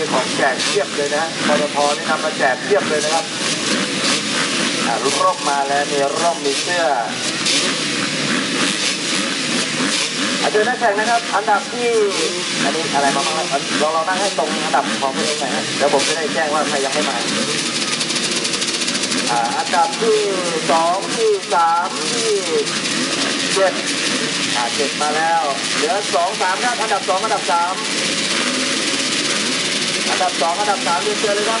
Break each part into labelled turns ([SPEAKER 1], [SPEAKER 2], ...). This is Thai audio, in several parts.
[SPEAKER 1] นี่ของแจกเทียบเลยนะปตทนี่นำมาแจกเทียบเลยนะครับอ่าร่มมาแล้วมีร่มมีเสื้ออาจารย์นักแข่งนะครับ อันดับที่อันนี้อะไรมาบ้างครับเราเรานั่งให้ตรงอันดับของตัวเองหน่อยฮะเดี๋ยวผมจะได้แจ้งว่าใครยังไม่มาอ่าอันดับที่สองที่สามที่เจ็ดอ่าเจ็ดมาแล้ว เหลือสองสามครับอันดับสองอันดับสาม ดับสองอันดับสามเรียนเชิญเลยครับ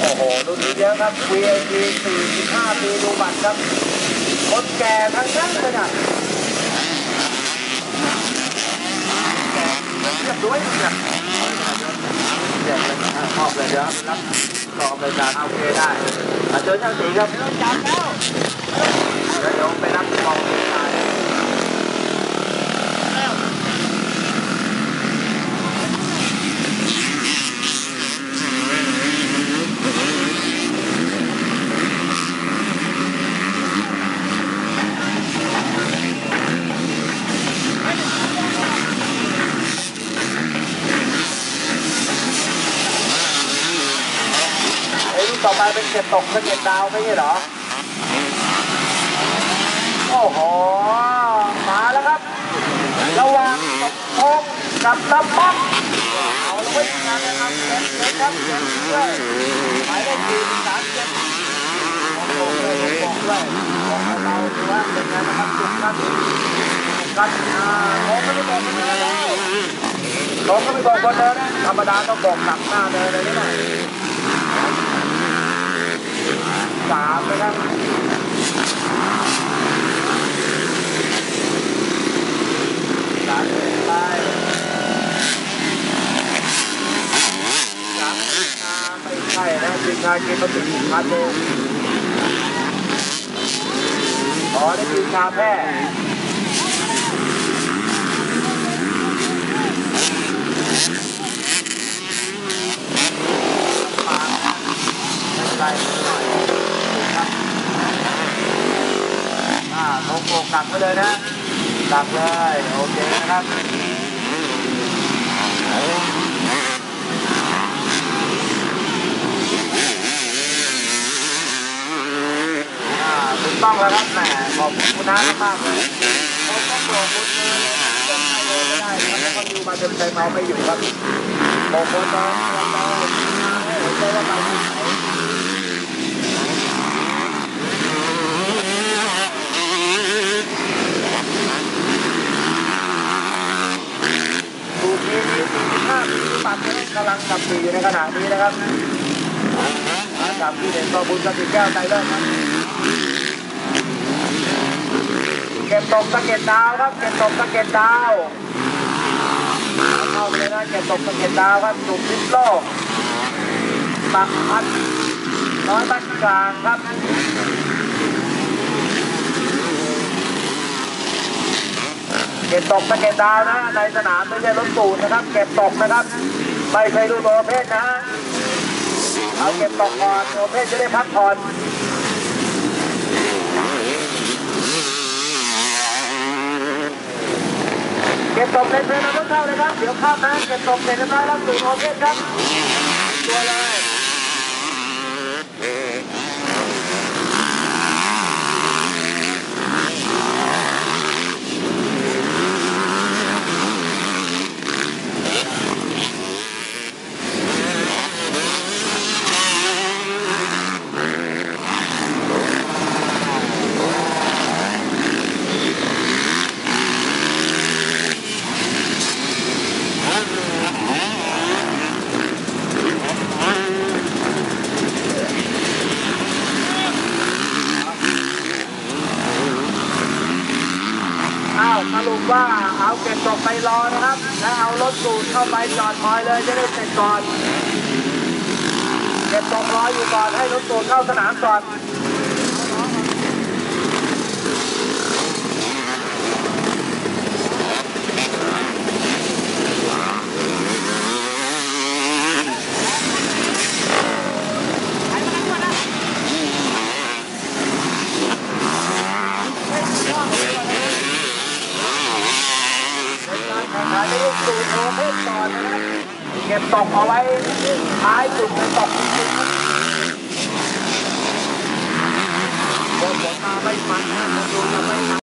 [SPEAKER 1] โอ้โหรุ่นนี้เยอะครับ VIP 45ปีดูบัตรครับคนแก่ทั้งนั้นเลยนะเรียบร้อยเนี่ยเรียบเลยนะมอบเลยเดี๋ยวรับกองบริการโอเคได้อาเชิญช่างสีครับจับแล้วเดี๋ยวเดี๋ยวไปรับกอง ไอ้ลูกต่อไปเป็นเก็บตกสะเก็ดดาวไม่ใช่เหรอ โอ้โห มาแล้วครับ ระหว่างตกทงกับลำปักเอาละเว้ยงานนะครับเก็บเลยครับเก็บเลยหมายเลขสี่สามเจ็ดโอ้โหเลยบอกด้วยบอกให้เราดูว่าเป็นไงนนะครับจุดกันจุดกันอ่าโอ้ไม่ได้บอกคนเดินแล้วลงก็ไม่บอกคนเดินนะธรรมดาต้องบอกหนักหน้าเดินเลยนี่หน่อย สามนะครับสามไปสามไม่ใช่นะกินชาเกินมาถึงคาโตอ๋อนี่คือชาแพร่ไม่เป็นไรครับ อ่า ลงโปกดักไปเลยนะดักเลยโอเคนะครับอาถูกต้องแล้วครับแหมขอบคุณน้ามากเลยขอบคุณขอบคุณเลยไปเลยไม่ได้ครับแล้วก็อยู่มาเต็มใจเมาไม่อยู่ครับขอบคุณน้องเราเราใจว่าเราอยู่ไหน ดูทีนี้ภาพปัด กำลังขับขี่อยู่ในขณะนี้นะครับอากับที่เด่นก็บุญสติแก้วใจเลิศครับเก็บตกสะเก็ดดาวครับ เก็บตกสะเก็ดดาวเข้าไปเลยนะเก็บตกสะเก็ดดาวครับจุดพิษโลกตักพัดน้อยบันกลางครับเก็บตกสะเก็ดดาวนะในสนามไม่ใช่รถตูดนะครับ เก็บตกนะครับ ไม่เคยดูตัวเพศนะ เอาเก็บตกก่อนตัวเพศจะได้พักผ่อนเก็บตกในเพศเราต้องเข้าเลยครับ เดี๋ยวข้ามนะเก็บตกเสร็จเรียบร้อยแล้วตัวเพศครับ ตัวเลย อ้า ว่าเอาเก็บตกไปรอนะครับ แล้วเอารถสูดเข้าไปจอดคอยเลยจะได้เสร็จก่อนเก็บตกรออยู่ก่อนให้รถสูดเข้าสนามก่อน อ นี้สูตรโอ เก็บตกเอาไว้ท้ายจุดเลยตกบนหัวตาไม่ฟันนะดนทำไม